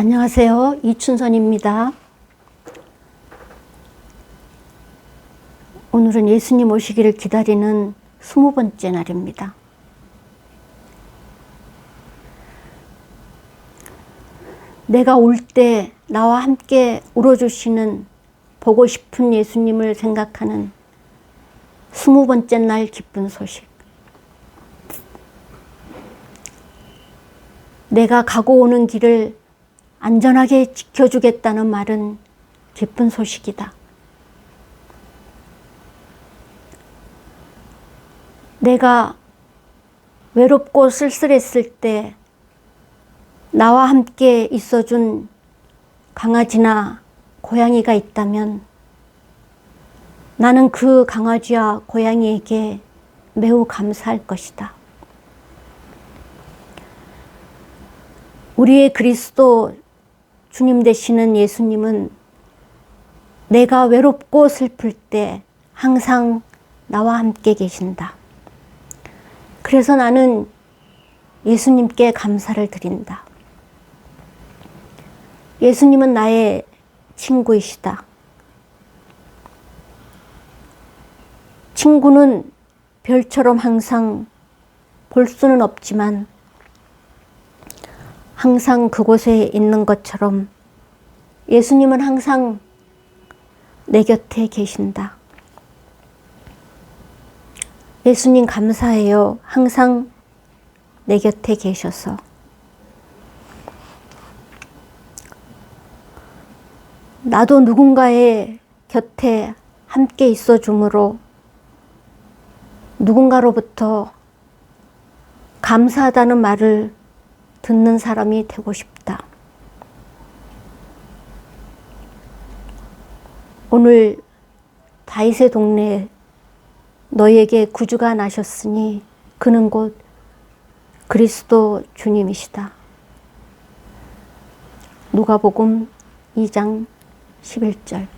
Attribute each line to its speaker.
Speaker 1: 안녕하세요. 이춘선입니다. 오늘은 예수님 오시기를 기다리는 스무 번째 날입니다. 내가 올 때 나와 함께 울어주시는 보고 싶은 예수님을 생각하는 스무 번째 날 기쁜 소식. 내가 가고 오는 길을 안전하게 지켜주겠다는 말은 기쁜 소식이다. 내가 외롭고 쓸쓸했을 때 나와 함께 있어준 강아지나 고양이가 있다면 나는 그 강아지와 고양이에게 매우 감사할 것이다. 우리의 그리스도 주님 되시는 예수님은 내가 외롭고 슬플 때 항상 나와 함께 계신다. 그래서 나는 예수님께 감사를 드린다. 예수님은 나의 친구이시다. 친구는 별처럼 항상 볼 수는 없지만 항상 그곳에 있는 것처럼 예수님은 항상 내 곁에 계신다. 예수님 감사해요. 항상 내 곁에 계셔서. 나도 누군가의 곁에 함께 있어 주므로 누군가로부터 감사하다는 말을 듣는 사람이 되고 싶다. 오늘 다윗의 동네 너희에게 구주가 나셨으니 그는 곧 그리스도 주님이시다. 누가복음 2장 11절